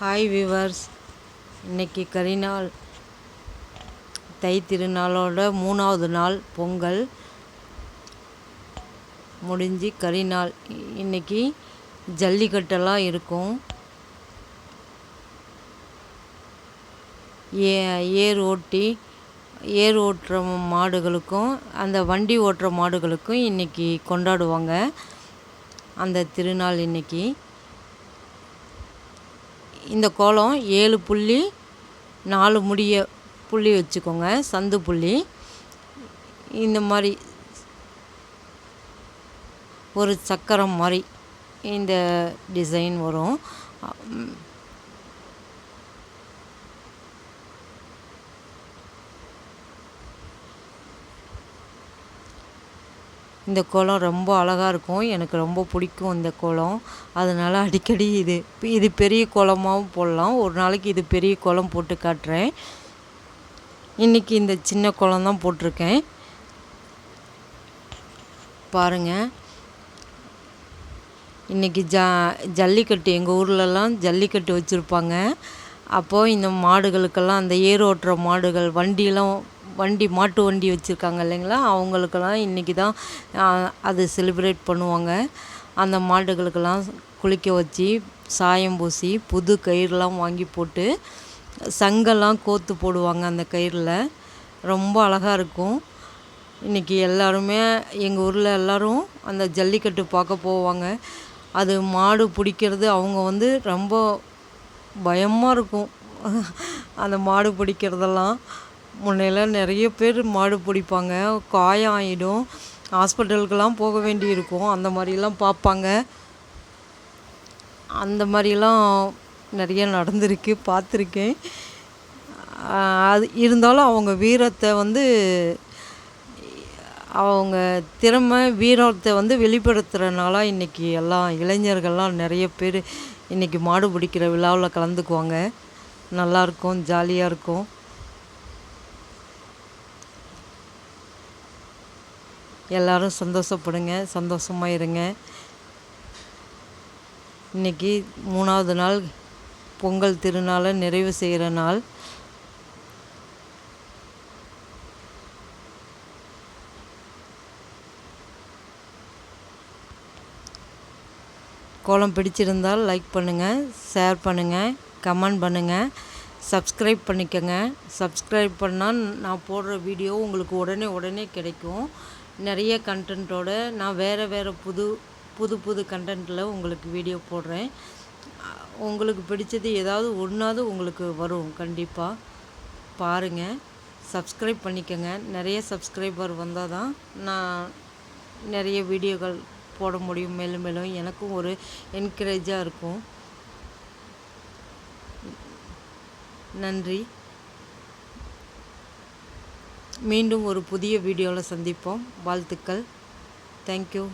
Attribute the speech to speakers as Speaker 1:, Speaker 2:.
Speaker 1: Hi viewers இன்றைக்கி கரிநாள். தை திருநாளோட மூணாவது நாள் பொங்கல். முடிஞ்சு கரிநாள். இன்றைக்கி ஜல்லிக்கட்டெல்லாம் இருக்கும். ஏ ஏர் ஓட்டி ஏர் ஓட்டுற மாடுகளுக்கும் அந்த வண்டி ஓட்டுற மாடுகளுக்கும் இன்றைக்கி கொண்டாடுவாங்க. அந்த திருநாள் இன்றைக்கி இந்த கோலம் ஏழு புள்ளி நாலு முடிய புள்ளி வச்சுக்கோங்க சந்து புள்ளி. இந்த மாதிரி ஒரு சக்கரம் மாதிரி இந்த டிசைன் வரும். இந்த குளம் ரொம்ப அழகாக இருக்கும். எனக்கு ரொம்ப பிடிக்கும் இந்த குளம். அதனால் அடிக்கடி இது இது பெரிய குளமாகவும் போடலாம். ஒரு நாளைக்கு இது பெரிய குளம் போட்டு காட்டுறேன். இன்றைக்கி இந்த சின்ன குளம் தான் போட்டிருக்கேன். பாருங்கள் இன்றைக்கி ஜா ஜல்லிக்கட்டு. எங்கள் ஊர்லலாம் ஜல்லிக்கட்டு வச்சுருப்பாங்க. அப்போது இந்த மாடுகளுக்கெல்லாம் அந்த ஏர் ஓட்டுற மாடுகள் வண்டியெலாம் வண்டி மாட்டு வண்டி வச்சுருக்காங்க இல்லைங்களா? அவங்களுக்கெல்லாம் இன்றைக்கி தான் அது செலிப்ரேட் பண்ணுவாங்க. அந்த மாடுகளுக்கெல்லாம் குளிக்க வச்சு சாயம் பூசி புது கயிறுலாம் வாங்கி போட்டு சங்கெல்லாம் கோத்து போடுவாங்க அந்த கயிறில். ரொம்ப அழகாக இருக்கும். இன்றைக்கி எல்லாருமே எங்கள் ஊரில் எல்லோரும் அந்த ஜல்லிக்கட்டு பார்க்க போவாங்க. அது மாடு பிடிக்கிறது அவங்க வந்து ரொம்ப பயமாக இருக்கும். அந்த மாடு பிடிக்கிறதெல்லாம். முன்னையெல்லாம் நிறைய பேர் மாடு பிடிப்பாங்க காயம் ஆகிடும் ஹாஸ்பிட்டலுக்கெல்லாம் போக வேண்டி இருக்கும் அந்த மாதிரிலாம் பார்ப்பாங்க. அந்த மாதிரிலாம் நிறைய நடந்திருக்கு பார்த்துருக்கேன். அது இருந்தாலும் அவங்க வீரத்தை வந்து அவங்க திறமை வீரத்தை வந்து வெளிப்படுத்துகிறனால இன்றைக்கி எல்லாம் இளைஞர்கள்லாம் நிறைய பேர் இன்றைக்கி மாடு பிடிக்கிற விழாவில் கலந்துக்குவாங்க. நல்லாயிருக்கும் ஜாலியாக இருக்கும். எல்லோரும் சந்தோஷப்படுங்க சந்தோஷமாக இருங்க. இன்றைக்கி மூணாவது நாள் பொங்கல் திருநாளை நிறைவு செய்கிற நாள். கோலம் பிடிச்சிருந்தால் லைக் பண்ணுங்கள் ஷேர் பண்ணுங்கள் கமெண்ட் பண்ணுங்கள் சப்ஸ்கிரைப் பண்ணிக்கோங்க. சப்ஸ்கிரைப் பண்ணால் நான் போடுற வீடியோ உங்களுக்கு உடனே உடனே கிடைக்கும். நிறைய கண்டென்ட்டோடு நான் வேறு வேறு புது புது புது கண்டென்ட்டில் உங்களுக்கு வீடியோ போடுறேன். உங்களுக்கு பிடிச்சது ஏதாவது ஒன்றாவது உங்களுக்கு வரும் கண்டிப்பாக பாருங்கள் சப்ஸ்கிரைப் பண்ணிக்கோங்க. நிறைய சப்ஸ்கிரைபர் வந்தால் தான் நான் நிறைய வீடியோக்கள் போட முடியும். மேலும் மேலும் எனக்கும் ஒரு என்கரேஜாக இருக்கும். நன்றி. மீண்டும் ஒரு புதிய வீடியோவில் சந்திப்போம். வாழ்த்துக்கள். தேங்க்யூ